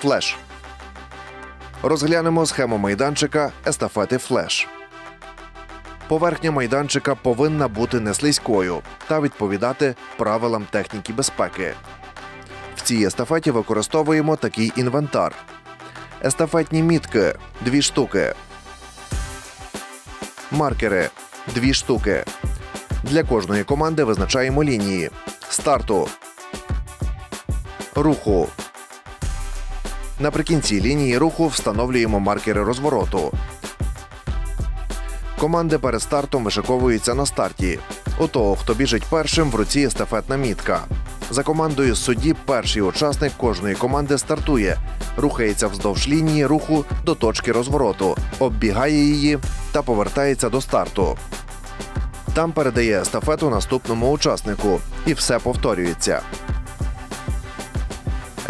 Флеш. Розглянемо схему майданчика естафети Флеш. Поверхня майданчика повинна бути неслизькою та відповідати правилам техніки безпеки. В цій естафеті використовуємо такий інвентар: естафетні мітки 2 штуки, маркери 2 штуки. Для кожної команди визначаємо лінії старту, руху. Наприкінці лінії руху встановлюємо маркери розвороту. Команди перед стартом вишиковуються на старті. У того, хто біжить першим, в руці естафетна мітка. За командою судді перший учасник кожної команди стартує, рухається вздовж лінії руху до точки розвороту, оббігає її та повертається до старту. Там передає естафету наступному учаснику, і все повторюється.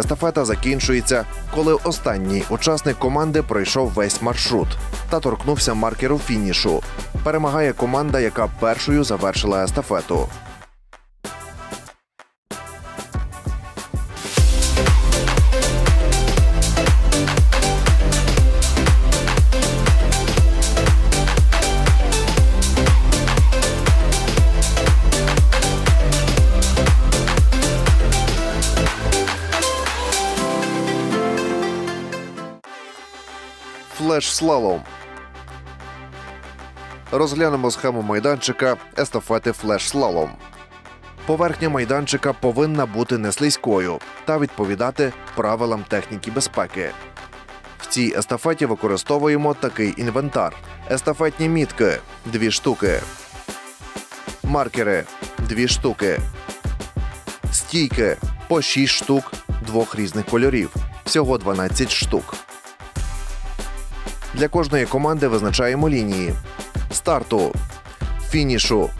Естафета закінчується, коли останній учасник команди пройшов весь маршрут та торкнувся маркеру фінішу. Перемагає команда, яка першою завершила естафету. Флеш-слалом. Розглянемо схему майданчика естафети флеш-слалом. Поверхня майданчика повинна бути неслизькою та відповідати правилам техніки безпеки. В цій естафеті використовуємо такий інвентар: естафетні мітки 2 штуки, маркери 2 штуки, стійки по 6 штук двох різних кольорів, всього 12 штук. Для кожної команди визначаємо лінії старту, фінішу,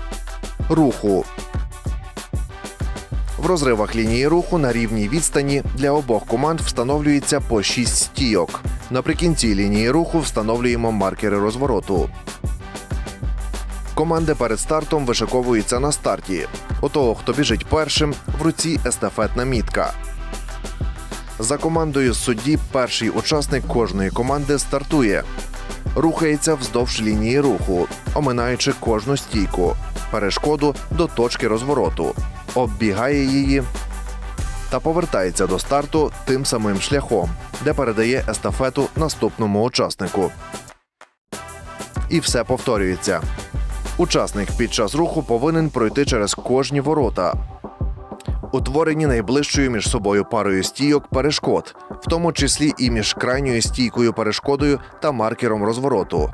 руху. В розривах лінії руху на рівній відстані для обох команд встановлюється по 6 стійок. Наприкінці лінії руху встановлюємо маркери розвороту. Команди перед стартом вишиковуються на старті. У того, хто біжить першим, в руці естафетна мітка. За командою судді перший учасник кожної команди стартує, рухається вздовж лінії руху, оминаючи кожну стійку, перешкоду до точки розвороту, оббігає її та повертається до старту тим самим шляхом, де передає естафету наступному учаснику. І все повторюється. Учасник під час руху повинен пройти через кожні ворота, утворені найближчою між собою парою стійок перешкод, в тому числі і між крайньою стійкою перешкодою та маркером розвороту.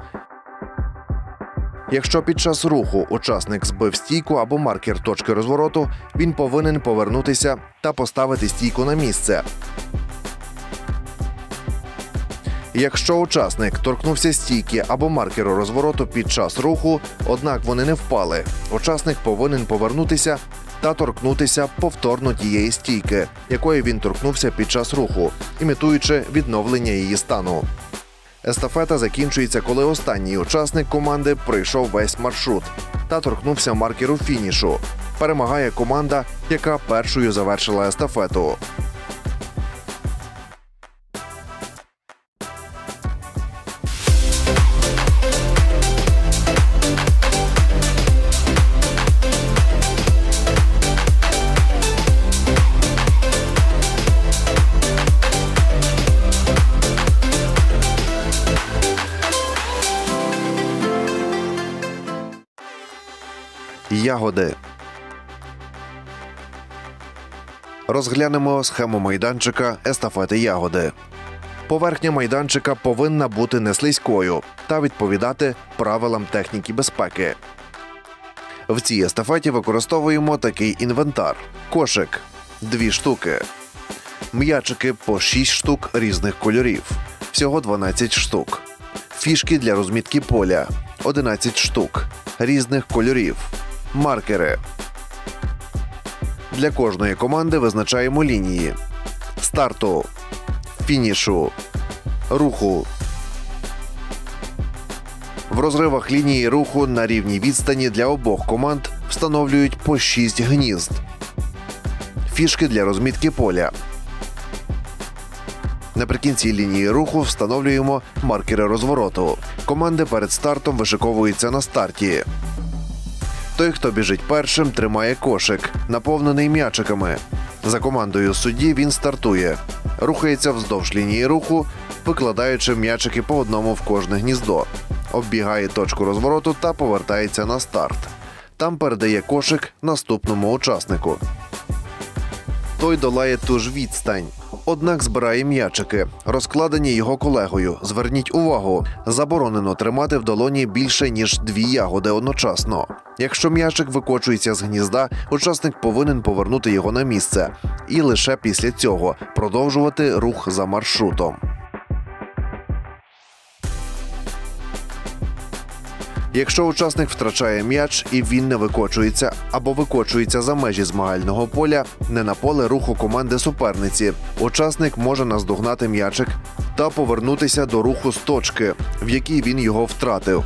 Якщо під час руху учасник збив стійку або маркер точки розвороту, він повинен повернутися та поставити стійку на місце. Якщо учасник торкнувся стійки або маркеру розвороту під час руху, однак вони не впали, учасник повинен повернутися та торкнутися повторно тієї стійки, якої він торкнувся під час руху, імітуючи відновлення її стану. Естафета закінчується, коли останній учасник команди пройшов весь маршрут та торкнувся маркеру фінішу. Перемагає команда, яка першою завершила естафету. Ягоди. Розглянемо схему майданчика естафети ягоди. Поверхня майданчика повинна бути неслизькою та відповідати правилам техніки безпеки. В цій естафеті використовуємо такий інвентар: кошик 2 штуки, м'ячики по 6 штук різних кольорів, всього 12 штук, фішки для розмітки поля 11 штук різних кольорів, маркери. Для кожної команди визначаємо лінії старту, фінішу, руху. В розривах лінії руху на рівній відстані для обох команд встановлюють по 6 гнізд. Фішки для розмітки поля. Наприкінці лінії руху встановлюємо маркери розвороту. Команди перед стартом вишиковуються на старті. Той, хто біжить першим, тримає кошик, наповнений м'ячиками. За командою судді він стартує, рухається вздовж лінії руху, викладаючи м'ячики по одному в кожне гніздо, оббігає точку розвороту та повертається на старт. Там передає кошик наступному учаснику. Той долає ту ж відстань. Однак збирає м'ячики, розкладені його колегою. Зверніть увагу, заборонено тримати в долоні більше ніж дві ягоди одночасно. Якщо м'ячик викочується з гнізда, учасник повинен повернути його на місце і лише після цього продовжувати рух за маршрутом. Якщо учасник втрачає м'яч і він не викочується або викочується за межі змагального поля, не на поле руху команди суперниці, учасник може наздогнати м'ячик та повернутися до руху з точки, в якій він його втратив.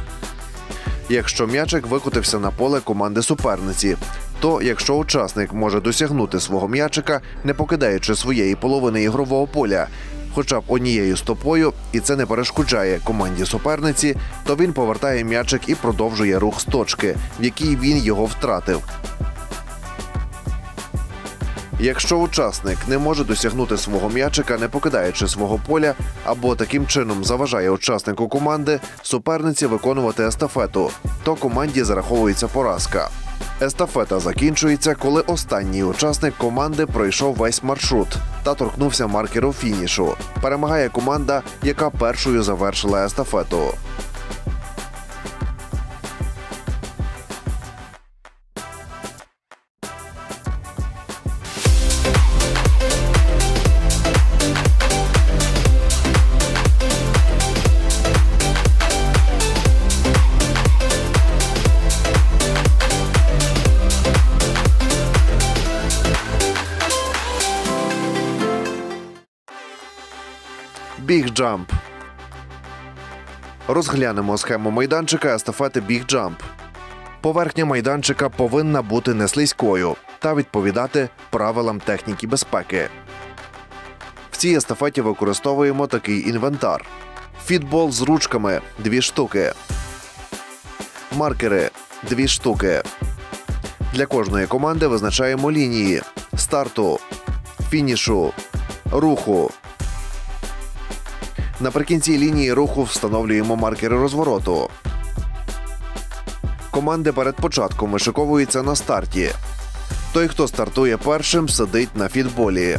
Якщо м'ячик викотився на поле команди суперниці, то якщо учасник може досягнути свого м'ячика, не покидаючи своєї половини ігрового поля, хоча б однією стопою, і це не перешкоджає команді суперниці, то він повертає м'ячик і продовжує рух з точки, в якій він його втратив. Якщо учасник не може досягнути свого м'ячика, не покидаючи свого поля, або таким чином заважає учаснику команди суперниці виконувати естафету, то команді зараховується поразка. Естафета закінчується, коли останній учасник команди пройшов весь маршрут та торкнувся маркеру фінішу. Перемагає команда, яка першою завершила естафету. Біг джамп. Розглянемо схему майданчика естафети Біг Джамп. Поверхня майданчика повинна бути не слизькою та відповідати правилам техніки безпеки. В цій естафеті використовуємо такий інвентар: фітбол з ручками 2 штуки, маркери 2 штуки. Для кожної команди визначаємо лінії старту, фінішу, руху. Наприкінці лінії руху встановлюємо маркери розвороту. Команди перед початком вишиковуються на старті. Той, хто стартує першим, сидить на фітболі.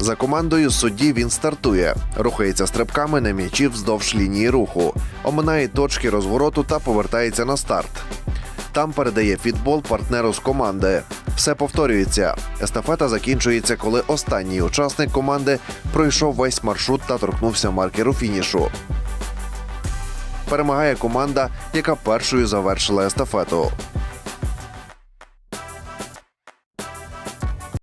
За командою судді він стартує, рухається стрибками на м'ячі вздовж лінії руху, оминає точки розвороту та повертається на старт. Там передає фітбол партнеру з команди. Все повторюється. Естафета закінчується, коли останній учасник команди пройшов весь маршрут та торкнувся маркеру фінішу. Перемагає команда, яка першою завершила естафету.